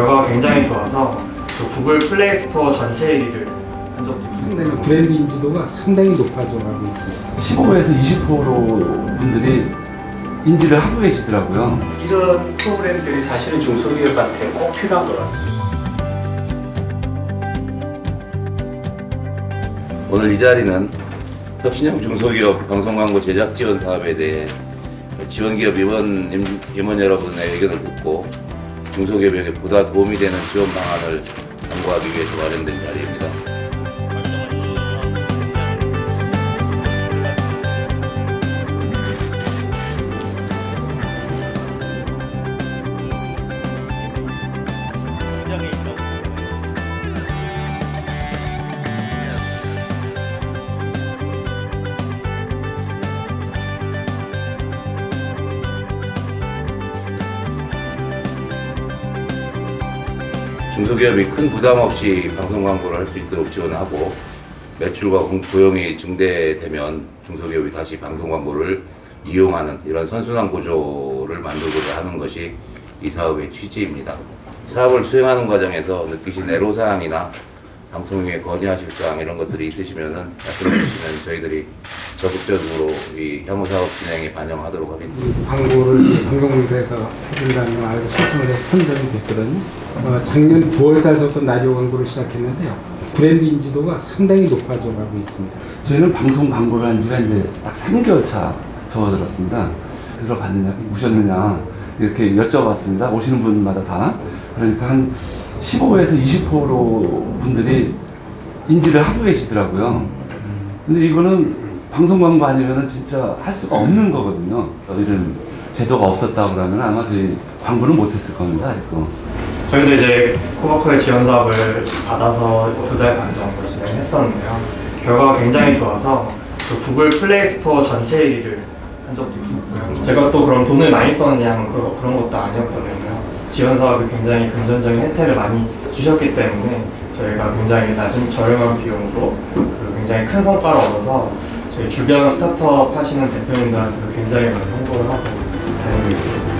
결과가 굉장히 좋아서 그 구글 플레이 스토어 전체 1위를 한 적도 있습니다. 상당히 브랜드 인지도가 상당히 높아져가고 있습니다. 15에서 20% 분들이 인지를 하고 계시더라고요. 이런 프로그램들이 사실은 중소기업한테 꼭 필요한 것 같습니다. 오늘 이 자리는 혁신형 중소기업 방송광고 제작 지원 사업에 대해 지원기업 임원, 임- 임원 여러분의 의견을 듣고 중소기업에게 보다 도움이 되는 지원 방안을 강구하기 위해서 마련된 자리입니다. 중소기업이 큰 부담 없이 방송 광고를 할 수 있도록 지원하고 매출과 공- 고용이 증대되면 중소기업이 다시 방송 광고를 이용하는 이런 선순환 구조를 만들고자 하는 것이 이 사업의 취지입니다. 사업을 수행하는 과정에서 느끼신 애로사항이나 방송에 건의하실 사항 이런 것들이 있으시면은 말씀해 주시면 저희들이 적극적으로 이 향후 사업 진행에 반영하도록 하겠습니다. 이 광고를 방송국에서 해준다는 걸 알고 신청을 해서 선정이 됐거든요. 어, 작년 9월 달부터 라디오 광고를 시작했는데요. 브랜드 인지도가 상당히 높아져가고 있습니다. 저희는 방송 광고를 한 지가 이제 딱 3개월 차 접어들었습니다. 들어갔느냐, 오셨느냐, 이렇게 여쭤봤습니다. 오시는 분마다 다. 그러니까 한 15에서 20% 분들이 인지를 하고 계시더라고요. 근데 이거는 방송 광고 아니면은 진짜 할 수가 없는 거거든요. 이런 제도가 없었다 그러면 아마 저희 광고는 못했을 겁니다, 아직도. 저희도 이제 코바코의 지원 사업을 받아서 두 달 반 정도 진행했었는데요. 결과가 굉장히 좋아서 그 구글 플레이 스토어 전체 1위를 한 적도 있었고요. 제가 또 그럼 돈을 많이 썼냐면 그런, 그런 것도 아니었거든요. 지원 사업이 굉장히 금전적인 혜택을 많이 주셨기 때문에 저희가 굉장히 낮은 저렴한 비용으로 그 굉장히 큰 성과를 얻어서 주변 스타트업 하시는 대표님들한테도 굉장히 많이 홍보를 하고 다니고 있습니다.